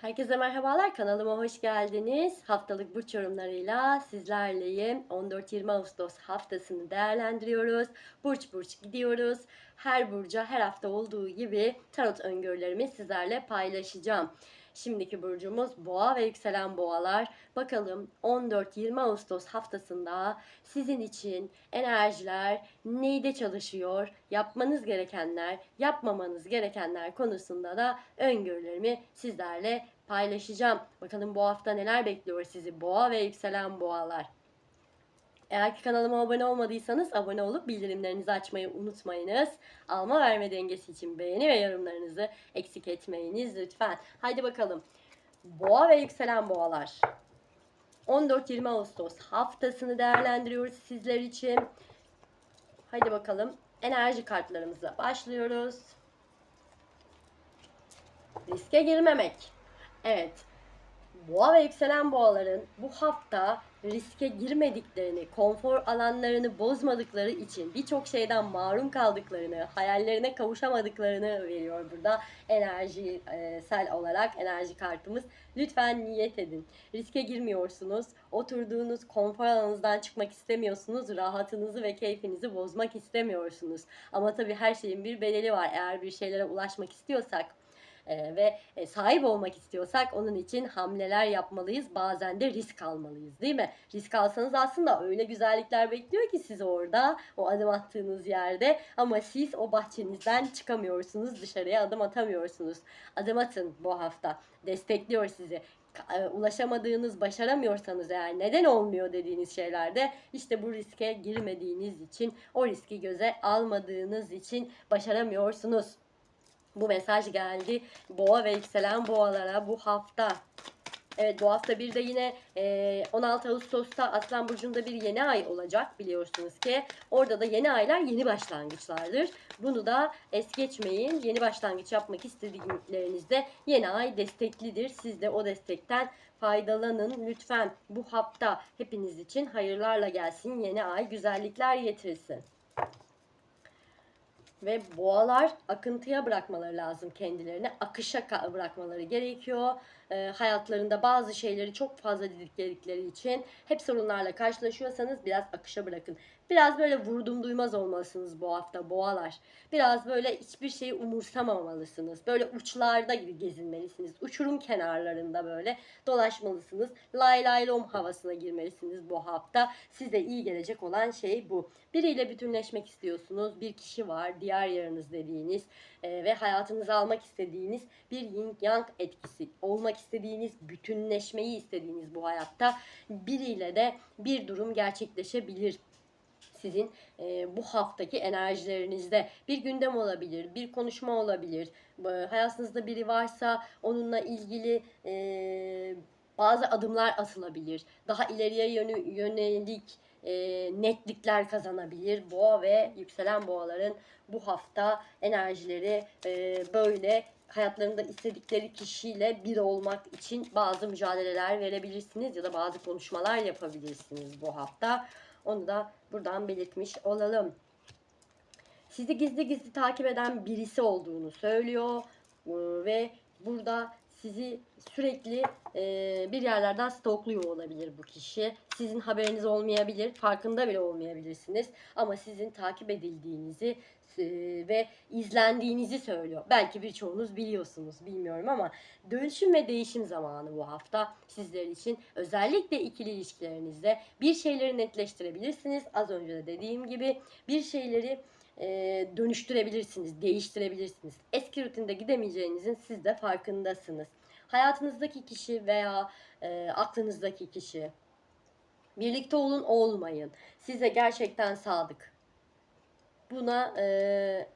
Herkese merhabalar, kanalıma hoş geldiniz. Haftalık burç yorumlarıyla sizlerleyim. 14-20 Ağustos haftasını değerlendiriyoruz. Burç burç gidiyoruz. Her burca her hafta olduğu gibi tarot öngörülerimi sizlerle paylaşacağım. Şimdiki burcumuz boğa ve yükselen boğalar. Bakalım 14-20 Ağustos haftasında sizin için enerjiler neyde çalışıyor, yapmanız gerekenler, yapmamanız gerekenler konusunda da öngörülerimi sizlerle paylaşacağım. Bakalım bu hafta neler bekliyor sizi boğa ve yükselen boğalar. Eğer ki kanalıma abone olmadıysanız abone olup bildirimlerinizi açmayı unutmayınız. Alma verme dengesi için beğeni ve yorumlarınızı eksik etmeyiniz lütfen. Haydi bakalım. Boğa ve yükselen boğalar. 14-20 Ağustos haftasını değerlendiriyoruz sizler için. Haydi bakalım enerji kartlarımıza başlıyoruz. Riske girmemek. Evet. Boğa ve yükselen boğaların bu hafta riske girmediklerini, konfor alanlarını bozmadıkları için birçok şeyden mahrum kaldıklarını, hayallerine kavuşamadıklarını veriyor burada enerjisel olarak enerji kartımız. Lütfen niyet edin. Riske girmiyorsunuz. Oturduğunuz konfor alanınızdan çıkmak istemiyorsunuz. Rahatınızı ve keyfinizi bozmak istemiyorsunuz. Ama tabii her şeyin bir bedeli var. Eğer bir şeylere ulaşmak istiyorsak e, ve e, sahip olmak istiyorsak onun için hamleler yapmalıyız. Bazen de risk almalıyız değil mi? Risk alsanız aslında öyle güzellikler bekliyor ki sizi orada o adım attığınız yerde ama siz o bahçenizden çıkamıyorsunuz dışarıya adım atamıyorsunuz. Adım atın bu hafta. Destekliyor sizi e, ulaşamadığınız, başaramıyorsanız eğer neden olmuyor dediğiniz şeylerde işte bu riske girmediğiniz için, o riski göze almadığınız için başaramıyorsunuz. Bu mesaj geldi boğa ve yükselen boğalara bu hafta. Evet bu hafta bir de yine e, 16 Ağustos'ta Aslan Burcu'nda bir yeni ay olacak biliyorsunuz ki. Orada da yeni aylar yeni başlangıçlardır. Bunu da es geçmeyin. Yeni başlangıç yapmak istediklerinizde yeni ay desteklidir. Siz de o destekten faydalanın. Lütfen bu hafta hepiniz için hayırlarla gelsin. Yeni ay güzellikler getirsin. Ve boğalar akıntıya bırakmaları lazım kendilerini. Akışa bırakmaları gerekiyor. Ee, hayatlarında bazı şeyleri çok fazla didikledikleri için hep sorunlarla karşılaşıyorsanız biraz akışa bırakın. Biraz böyle vurdum duymaz olmalısınız bu hafta boğalar. Biraz böyle hiçbir şeyi umursamamalısınız. Böyle uçlarda gibi gezinmelisiniz. Uçurum kenarlarında böyle dolaşmalısınız. Lay lay lom havasına girmelisiniz bu hafta. Size iyi gelecek olan şey bu. Biriyle bütünleşmek istiyorsunuz. Bir kişi var, diğer yarınız dediğiniz e, ve hayatınıza almak istediğiniz bir yin yang etkisi. Olmak istediğiniz, bütünleşmeyi istediğiniz bu hayatta biriyle de bir durum gerçekleşebilir sizin e, bu haftaki enerjilerinizde bir gündem olabilir, bir konuşma olabilir. E, hayatınızda biri varsa onunla ilgili e, bazı adımlar atılabilir. Daha ileriye yönü, yönelik e, netlikler kazanabilir. Boğa ve yükselen boğaların bu hafta enerjileri e, böyle hayatlarında istedikleri kişiyle bir olmak için bazı mücadeleler verebilirsiniz ya da bazı konuşmalar yapabilirsiniz bu hafta. Onu da buradan belirtmiş olalım. Sizi gizli gizli takip eden birisi olduğunu söylüyor Ee, ve burada sizi sürekli e, bir yerlerden stalkluyor olabilir bu kişi. Sizin haberiniz olmayabilir, farkında bile olmayabilirsiniz. Ama sizin takip edildiğinizi e, ve izlendiğinizi söylüyor. Belki birçoğunuz biliyorsunuz, bilmiyorum ama dönüşüm ve değişim zamanı bu hafta sizler için. Özellikle ikili ilişkilerinizde bir şeyleri netleştirebilirsiniz. Az önce de dediğim gibi bir şeyleri e, dönüştürebilirsiniz, değiştirebilirsiniz. Eski rutinde gidemeyeceğinizin siz de farkındasınız. Hayatınızdaki kişi veya e, aklınızdaki kişi birlikte olun olmayın. Size gerçekten sadık. Buna e,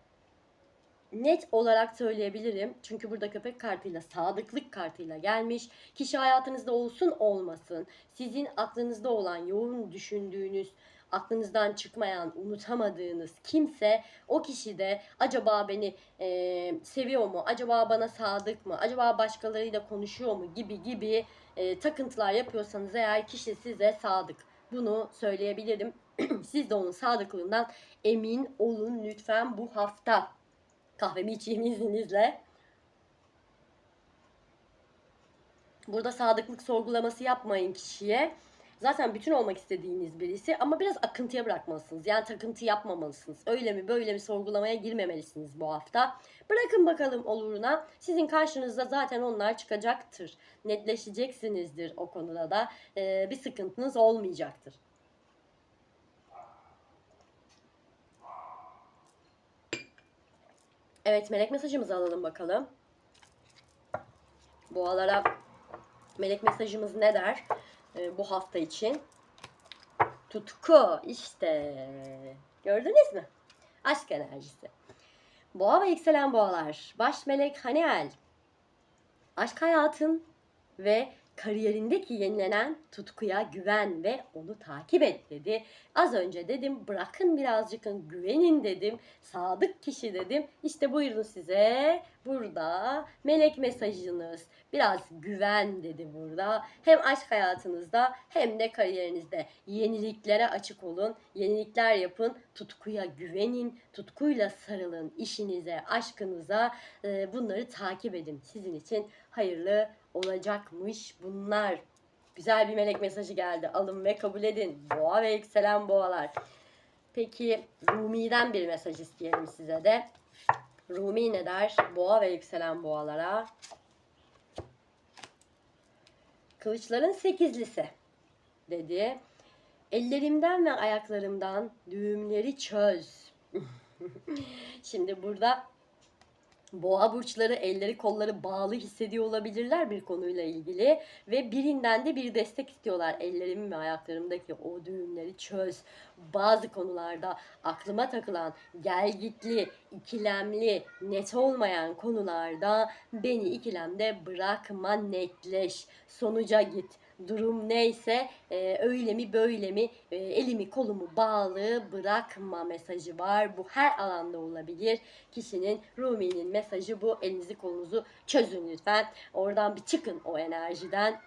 net olarak söyleyebilirim. Çünkü burada köpek kartıyla, sadıklık kartıyla gelmiş. Kişi hayatınızda olsun olmasın. Sizin aklınızda olan, yoğun düşündüğünüz, aklınızdan çıkmayan, unutamadığınız kimse o kişi de acaba beni e, seviyor mu, acaba bana sadık mı, acaba başkalarıyla konuşuyor mu gibi gibi e, takıntılar yapıyorsanız eğer kişi size sadık. Bunu söyleyebilirim. Siz de onun sadıklığından emin olun lütfen bu hafta. Kahvemi içeyim izninizle. Burada sadıklık sorgulaması yapmayın kişiye. Zaten bütün olmak istediğiniz birisi ama biraz akıntıya bırakmalısınız. Yani takıntı yapmamalısınız. Öyle mi böyle mi sorgulamaya girmemelisiniz bu hafta. Bırakın bakalım oluruna. Sizin karşınızda zaten onlar çıkacaktır. Netleşeceksinizdir o konuda da. Ee, bir sıkıntınız olmayacaktır. Evet melek mesajımızı alalım bakalım. Boğalara melek mesajımız ne der e, bu hafta için? Tutku işte. Gördünüz mü? Aşk enerjisi. Boğa ve yükselen boğalar. Baş melek Haniel. Aşk hayatın ve kariyerindeki yenilenen tutkuya güven ve onu takip et dedi. Az önce dedim bırakın birazcık güvenin dedim. Sadık kişi dedim. İşte buyurun size burada melek mesajınız. Biraz güven dedi burada. Hem aşk hayatınızda hem de kariyerinizde yeniliklere açık olun. Yenilikler yapın. Tutkuya güvenin. Tutkuyla sarılın işinize, aşkınıza. Bunları takip edin. Sizin için hayırlı olacakmış bunlar. Güzel bir melek mesajı geldi. Alın ve kabul edin. Boğa ve yükselen boğalar. Peki Rumi'den bir mesaj isteyelim size de. Rumi ne der? Boğa ve yükselen boğalara. Kılıçların sekizlisi dedi. Ellerimden ve ayaklarımdan düğümleri çöz. Şimdi burada boğa burçları elleri kolları bağlı hissediyor olabilirler bir konuyla ilgili ve birinden de bir destek istiyorlar. Ellerim ve ayaklarımdaki o düğümleri çöz. Bazı konularda aklıma takılan gelgitli, ikilemli, net olmayan konularda beni ikilemde bırakma netleş. Sonuca git durum neyse e, öyle mi böyle mi e, elimi kolumu bağlı bırakma mesajı var. Bu her alanda olabilir. Kişinin Rumi'nin mesajı bu. Elinizi kolunuzu çözün lütfen. Oradan bir çıkın o enerjiden.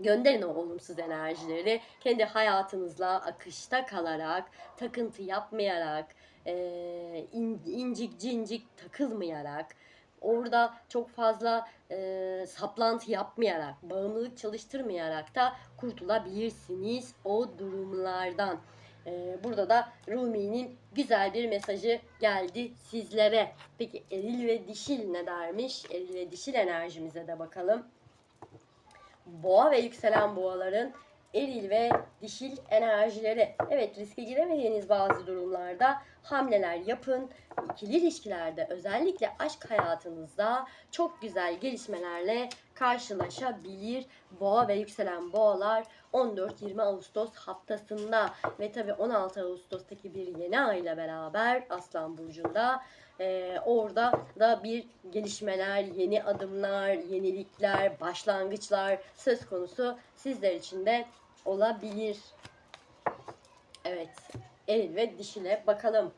Gönderin o olumsuz enerjileri. Kendi hayatınızla akışta kalarak, takıntı yapmayarak, e, in- incik cincik takılmayarak, orada çok fazla e, saplantı yapmayarak, bağımlılık çalıştırmayarak da kurtulabilirsiniz o durumlardan. E, burada da Rumi'nin güzel bir mesajı geldi sizlere. Peki eril ve dişil ne dermiş? Eril ve dişil enerjimize de bakalım. Boğa ve yükselen boğaların eril ve dişil enerjileri. Evet riske giremediğiniz bazı durumlarda hamleler yapın. İkili ilişkilerde özellikle aşk hayatınızda çok güzel gelişmelerle karşılaşabilir. Boğa ve yükselen boğalar 14-20 Ağustos haftasında ve tabi 16 Ağustos'taki bir yeni ay ile beraber Aslan Burcu'nda ee, orada da bir gelişmeler, yeni adımlar, yenilikler, başlangıçlar söz konusu sizler için de olabilir. Evet, eril ve dişile bakalım.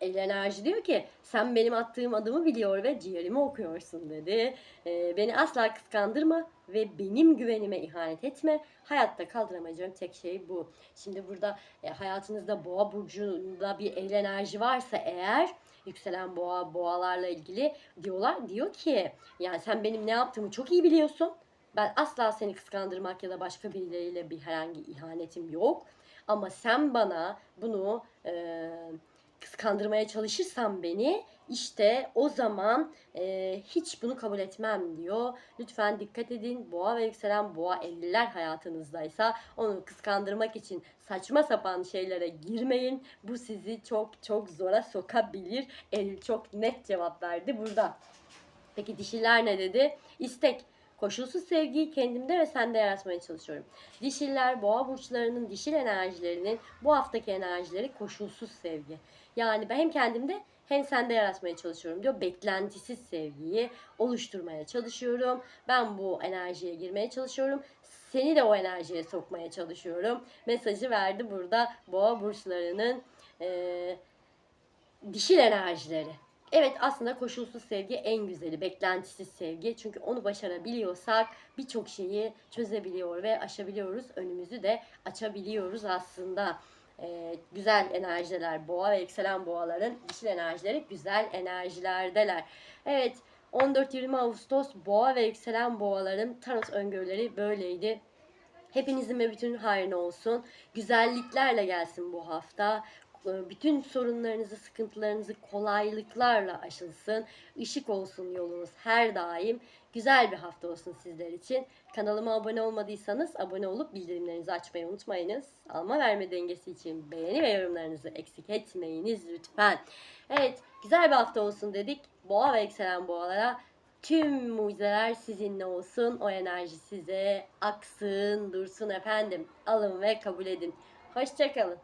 El enerji diyor ki sen benim attığım adımı biliyor ve ciğerimi okuyorsun dedi. Ee, beni asla kıskandırma ve benim güvenime ihanet etme. Hayatta kaldıramayacağım tek şey bu. Şimdi burada e, hayatınızda boğa burcunda bir el enerji varsa eğer yükselen boğa boğalarla ilgili diyorlar diyor ki yani sen benim ne yaptığımı çok iyi biliyorsun. Ben asla seni kıskandırmak ya da başka birileriyle bir herhangi ihanetim yok. Ama sen bana bunu e, kıskandırmaya çalışırsan beni işte o zaman e, hiç bunu kabul etmem diyor. Lütfen dikkat edin. Boğa ve yükselen boğa 50'ler hayatınızdaysa onu kıskandırmak için saçma sapan şeylere girmeyin. Bu sizi çok çok zora sokabilir. El çok net cevap verdi burada. Peki dişiler ne dedi? İstek. Koşulsuz sevgiyi kendimde ve sende yaratmaya çalışıyorum. Dişiller, boğa burçlarının dişil enerjilerinin bu haftaki enerjileri koşulsuz sevgi. Yani ben hem kendimde hem sende yaratmaya çalışıyorum diyor. Beklentisiz sevgiyi oluşturmaya çalışıyorum. Ben bu enerjiye girmeye çalışıyorum. Seni de o enerjiye sokmaya çalışıyorum. Mesajı verdi burada boğa burçlarının eee dişil enerjileri. Evet aslında koşulsuz sevgi en güzeli, beklentisiz sevgi. Çünkü onu başarabiliyorsak birçok şeyi çözebiliyor ve aşabiliyoruz. Önümüzü de açabiliyoruz aslında. Ee, güzel enerjiler, boğa ve yükselen boğaların dişil enerjileri güzel enerjilerdeler. Evet 14-20 Ağustos boğa ve yükselen boğaların tarot öngörüleri böyleydi. Hepinizin ve bütün hayrına olsun. Güzelliklerle gelsin bu hafta. Ee, Bütün sorunlarınızı, sıkıntılarınızı kolaylıklarla aşılsın. Işık olsun yolunuz her daim. Güzel bir hafta olsun sizler için. Kanalıma abone olmadıysanız abone olup bildirimlerinizi açmayı unutmayınız. Alma verme dengesi için beğeni ve yorumlarınızı eksik etmeyiniz lütfen. Evet, güzel bir hafta olsun dedik. Boğa ve yükselen boğalara tüm mucizeler sizinle olsun. O enerji size aksın, dursun efendim. Alın ve kabul edin. Hoşçakalın.